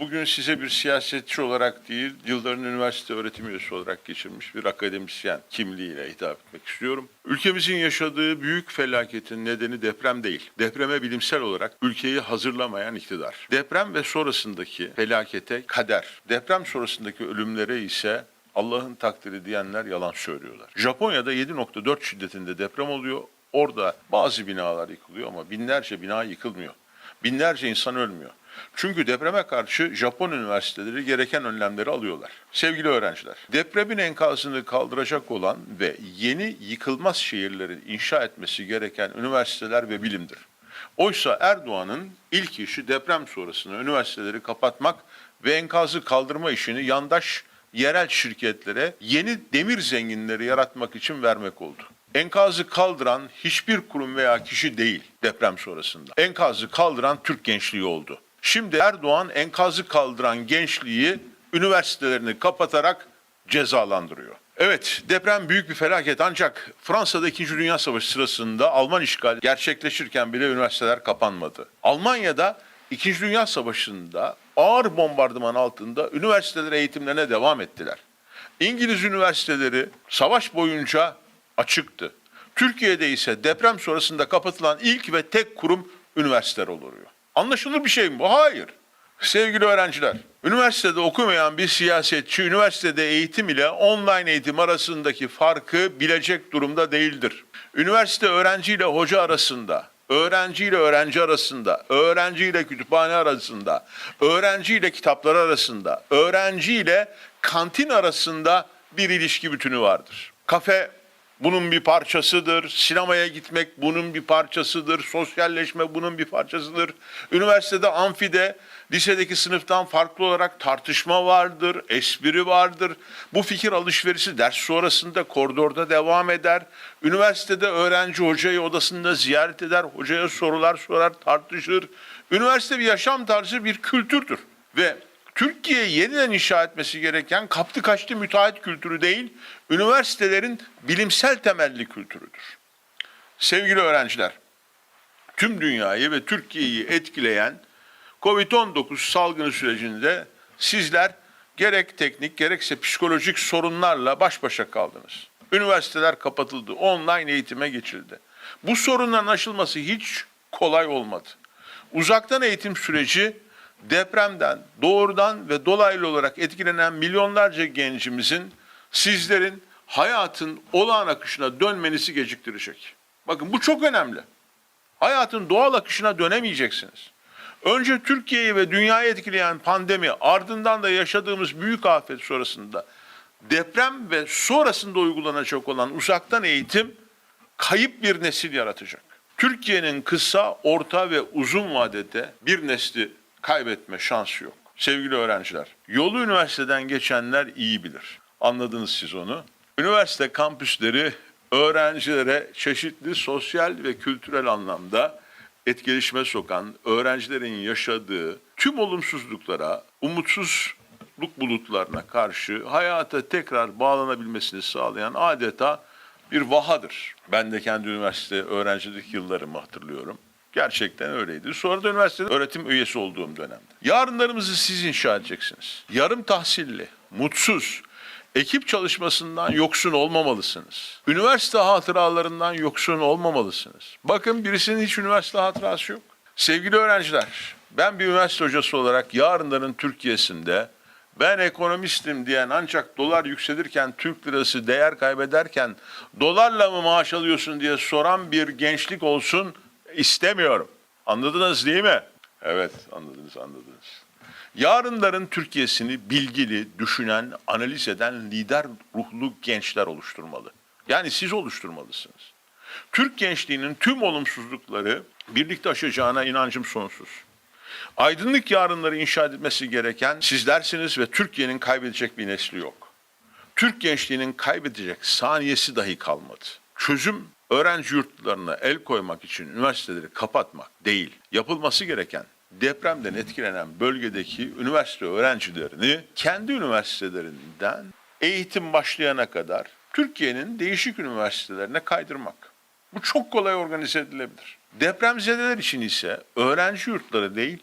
Bugün size bir siyasetçi olarak değil, yılların üniversite öğretim üyesi olarak geçirmiş bir akademisyen kimliğiyle hitap etmek istiyorum. Ülkemizin yaşadığı büyük felaketin nedeni deprem değil. Depreme bilimsel olarak ülkeyi hazırlamayan iktidar. Deprem ve sonrasındaki felakete kader. Deprem sonrasındaki ölümlere ise Allah'ın takdiri diyenler yalan söylüyorlar. Japonya'da 7.4 şiddetinde deprem oluyor. Orada bazı binalar yıkılıyor ama binlerce bina yıkılmıyor. Binlerce insan ölmüyor. Çünkü depreme karşı Japon üniversiteleri gereken önlemleri alıyorlar. Sevgili öğrenciler, depremin enkazını kaldıracak olan ve yeni yıkılmaz şehirleri inşa etmesi gereken üniversiteler ve bilimdir. Oysa Erdoğan'ın ilk işi deprem sonrasında üniversiteleri kapatmak ve enkazı kaldırma işini yandaş yerel şirketlere yeni demir zenginleri yaratmak için vermek oldu. Enkazı kaldıran hiçbir kurum veya kişi değil deprem sonrasında. Enkazı kaldıran Türk gençliği oldu. Şimdi Erdoğan enkazı kaldıran gençliği üniversitelerini kapatarak cezalandırıyor. Evet deprem büyük bir felaket ancak Fransa'da 2. Dünya Savaşı sırasında Alman işgali gerçekleşirken bile üniversiteler kapanmadı. Almanya'da 2. Dünya Savaşı'nda ağır bombardıman altında üniversiteler eğitimlerine devam ettiler. İngiliz üniversiteleri savaş boyunca açıktı. Türkiye'de ise deprem sonrasında kapatılan ilk ve tek kurum üniversiteler oluyor. Anlaşılır bir şey mi bu? Hayır. Sevgili öğrenciler, üniversitede okumayan bir siyasetçi üniversitede eğitim ile online eğitim arasındaki farkı bilecek durumda değildir. Üniversite öğrenci ile hoca arasında, öğrenci ile öğrenci arasında, öğrenci ile kütüphane arasında, öğrenci ile kitaplar arasında, öğrenci ile kantin arasında bir ilişki bütünü vardır. Kafe bunun bir parçasıdır. Sinemaya gitmek bunun bir parçasıdır. Sosyalleşme bunun bir parçasıdır. Üniversitede, amfide, lisedeki sınıftan farklı olarak tartışma vardır, espri vardır. Bu fikir alışverişi ders sonrasında koridorda devam eder. Üniversitede öğrenci hocayı odasında ziyaret eder, hocaya sorular sorar, tartışır. Üniversite bir yaşam tarzı, bir kültürdür. Ve Türkiye yeniden inşa etmesi gereken kaptı kaçtı müteahhit kültürü değil, üniversitelerin bilimsel temelli kültürüdür. Sevgili öğrenciler, tüm dünyayı ve Türkiye'yi etkileyen Covid-19 salgını sürecinde sizler gerek teknik gerekse psikolojik sorunlarla baş başa kaldınız. Üniversiteler kapatıldı, online eğitime geçildi. Bu sorunların aşılması hiç kolay olmadı. Uzaktan eğitim süreci depremden doğrudan ve dolaylı olarak etkilenen milyonlarca gencimizin sizlerin hayatın olağan akışına dönmenizi geciktirecek. Bakın bu çok önemli. Hayatın doğal akışına dönemeyeceksiniz. Önce Türkiye'yi ve dünyayı etkileyen pandemi ardından da yaşadığımız büyük afet sonrasında deprem ve sonrasında uygulanacak olan uzaktan eğitim kayıp bir nesil yaratacak. Türkiye'nin kısa, orta ve uzun vadede bir nesli kaybetme şansı yok. Sevgili öğrenciler, yolu üniversiteden geçenler iyi bilir. Anladınız siz onu. Üniversite kampüsleri öğrencilere çeşitli sosyal ve kültürel anlamda etkileşime sokan, öğrencilerin yaşadığı tüm olumsuzluklara, umutsuzluk bulutlarına karşı hayata tekrar bağlanabilmesini sağlayan adeta bir vahadır. Ben de kendi üniversite öğrencilik yıllarımı hatırlıyorum. Gerçekten öyleydi. Sonra da üniversitede öğretim üyesi olduğum dönemde. Yarınlarımızı siz inşa edeceksiniz. Yarım tahsilli, mutsuz, ekip çalışmasından yoksun olmamalısınız. Üniversite hatıralarından yoksun olmamalısınız. Bakın birisinin hiç üniversite hatırası yok. Sevgili öğrenciler, ben bir üniversite hocası olarak yarınların Türkiye'sinde ben ekonomistim diyen ancak dolar yükselirken Türk lirası değer kaybederken dolarla mı maaş alıyorsun diye soran bir gençlik olsun istemiyorum. Anladınız değil mi? Evet anladınız anladınız. Yarınların Türkiye'sini bilgili, düşünen, analiz eden lider ruhlu gençler oluşturmalı. Yani siz oluşturmalısınız. Türk gençliğinin tüm olumsuzlukları birlikte aşacağına inancım sonsuz. Aydınlık yarınları inşa edilmesi gereken sizlersiniz ve Türkiye'nin kaybedecek bir nesli yok. Türk gençliğinin kaybedecek saniyesi dahi kalmadı. Çözüm öğrenci yurtlarına el koymak için üniversiteleri kapatmak değil. Yapılması gereken depremden etkilenen bölgedeki üniversite öğrencilerini kendi üniversitelerinden eğitim başlayana kadar Türkiye'nin değişik üniversitelerine kaydırmak. Bu çok kolay organize edilebilir. Depremzedeler için ise öğrenci yurtları değil,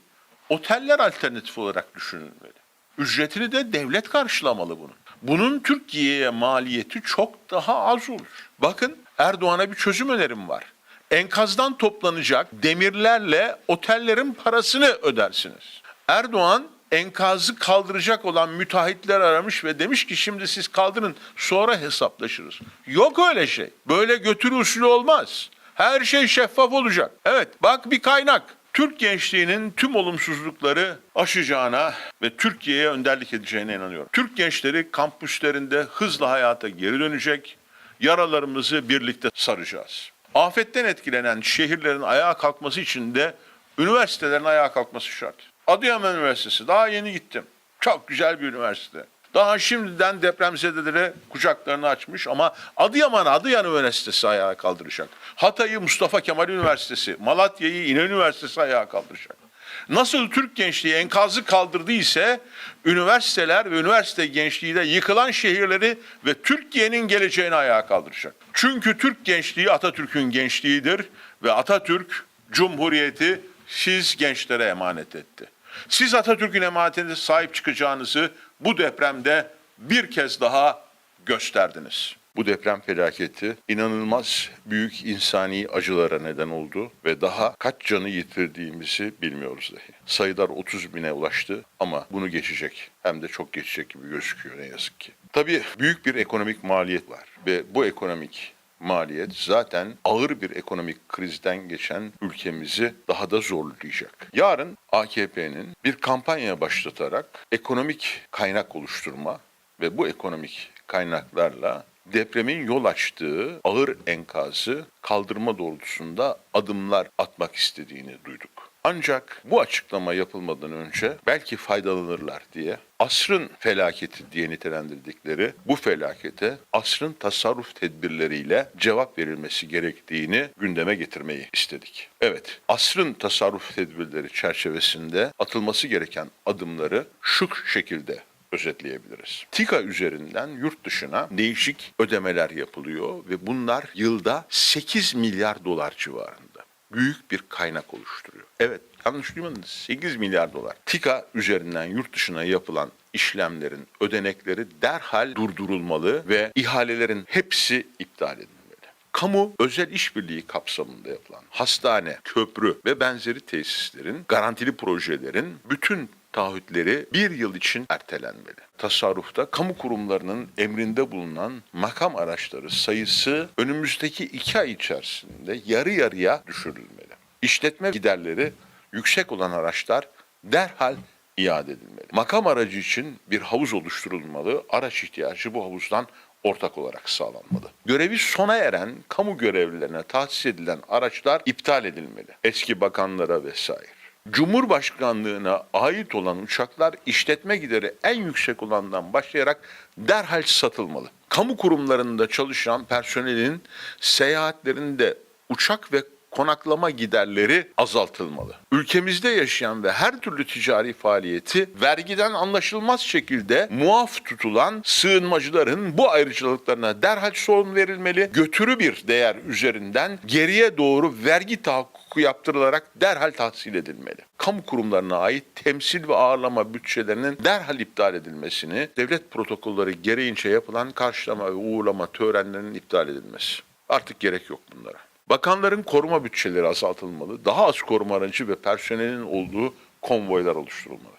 Oteller alternatif olarak düşünülmeli. Ücretini de devlet karşılamalı bunun. Bunun Türkiye'ye maliyeti çok daha az olur. Bakın Erdoğan'a bir çözüm önerim var. Enkazdan toplanacak demirlerle otellerin parasını ödersiniz. Erdoğan enkazı kaldıracak olan müteahhitler aramış ve demiş ki şimdi siz kaldırın sonra hesaplaşırız. Yok öyle şey. Böyle götürü usulü olmaz. Her şey şeffaf olacak. Evet bak bir kaynak. Türk gençliğinin tüm olumsuzlukları aşacağına ve Türkiye'ye önderlik edeceğine inanıyorum. Türk gençleri kampüslerinde hızla hayata geri dönecek. Yaralarımızı birlikte saracağız. Afetten etkilenen şehirlerin ayağa kalkması için de üniversitelerin ayağa kalkması şart. Adıyaman Üniversitesi daha yeni gittim. Çok güzel bir üniversite. Daha şimdiden depremzedelere kucaklarını açmış ama Adıyaman Adıyaman Üniversitesi ayağa kaldıracak. Hatay'ı Mustafa Kemal Üniversitesi, Malatya'yı İnönü Üniversitesi ayağa kaldıracak. Nasıl Türk gençliği enkazı kaldırdı ise üniversiteler ve üniversite gençliği de yıkılan şehirleri ve Türkiye'nin geleceğini ayağa kaldıracak. Çünkü Türk gençliği Atatürk'ün gençliğidir ve Atatürk Cumhuriyeti siz gençlere emanet etti. Siz Atatürk'ün emanetine sahip çıkacağınızı bu depremde bir kez daha gösterdiniz. Bu deprem felaketi inanılmaz büyük insani acılara neden oldu ve daha kaç canı yitirdiğimizi bilmiyoruz dahi. Sayılar 30 bine ulaştı ama bunu geçecek. Hem de çok geçecek gibi gözüküyor ne yazık ki. Tabii büyük bir ekonomik maliyet var ve bu ekonomik maliyet zaten ağır bir ekonomik krizden geçen ülkemizi daha da zorlayacak. Yarın AKP'nin bir kampanya başlatarak ekonomik kaynak oluşturma ve bu ekonomik kaynaklarla depremin yol açtığı ağır enkazı kaldırma doğrultusunda adımlar atmak istediğini duyduk. Ancak bu açıklama yapılmadan önce belki faydalanırlar diye asrın felaketi diye nitelendirdikleri bu felakete asrın tasarruf tedbirleriyle cevap verilmesi gerektiğini gündeme getirmeyi istedik. Evet, asrın tasarruf tedbirleri çerçevesinde atılması gereken adımları şu şekilde özetleyebiliriz. TİKA üzerinden yurt dışına değişik ödemeler yapılıyor ve bunlar yılda 8 milyar dolar civarında. Büyük bir kaynak oluşturuyor. Evet yanlış duymadınız 8 milyar dolar. TİKA üzerinden yurt dışına yapılan işlemlerin ödenekleri derhal durdurulmalı ve ihalelerin hepsi iptal edilmeli. Kamu özel işbirliği kapsamında yapılan hastane, köprü ve benzeri tesislerin, garantili projelerin bütün taahhütleri bir yıl için ertelenmeli. Tasarrufta kamu kurumlarının emrinde bulunan makam araçları sayısı önümüzdeki iki ay içerisinde yarı yarıya düşürülmeli. İşletme giderleri yüksek olan araçlar derhal iade edilmeli. Makam aracı için bir havuz oluşturulmalı, araç ihtiyacı bu havuzdan ortak olarak sağlanmalı. Görevi sona eren kamu görevlilerine tahsis edilen araçlar iptal edilmeli. Eski bakanlara vesaire. Cumhurbaşkanlığına ait olan uçaklar işletme gideri en yüksek olandan başlayarak derhal satılmalı. Kamu kurumlarında çalışan personelin seyahatlerinde uçak ve konaklama giderleri azaltılmalı. Ülkemizde yaşayan ve her türlü ticari faaliyeti vergiden anlaşılmaz şekilde muaf tutulan sığınmacıların bu ayrıcalıklarına derhal son verilmeli. Götürü bir değer üzerinden geriye doğru vergi tahakkuku yaptırılarak derhal tahsil edilmeli. Kamu kurumlarına ait temsil ve ağırlama bütçelerinin derhal iptal edilmesini, devlet protokolleri gereğince yapılan karşılama ve uğurlama törenlerinin iptal edilmesi. Artık gerek yok bunlara. Bakanların koruma bütçeleri azaltılmalı, daha az koruma aracı ve personelin olduğu konvoylar oluşturulmalı.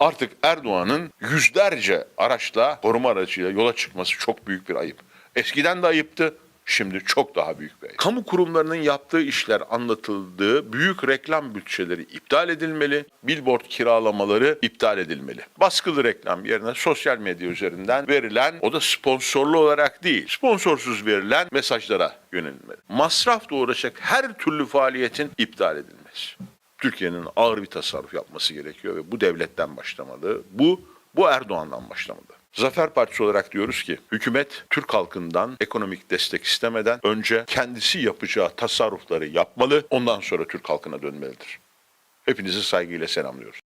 Artık Erdoğan'ın yüzlerce araçla, koruma aracıyla yola çıkması çok büyük bir ayıp. Eskiden de ayıptı, şimdi çok daha büyük bir. Kamu kurumlarının yaptığı işler anlatıldığı büyük reklam bütçeleri iptal edilmeli, billboard kiralamaları iptal edilmeli. Baskılı reklam yerine sosyal medya üzerinden verilen, o da sponsorlu olarak değil, sponsorsuz verilen mesajlara yönelilmeli. Masraf doğuracak her türlü faaliyetin iptal edilmesi. Türkiye'nin ağır bir tasarruf yapması gerekiyor ve bu devletten başlamalı. Bu, bu Erdoğan'dan başlamalı. Zafer Partisi olarak diyoruz ki hükümet Türk halkından ekonomik destek istemeden önce kendisi yapacağı tasarrufları yapmalı, ondan sonra Türk halkına dönmelidir. Hepinizi saygıyla selamlıyoruz.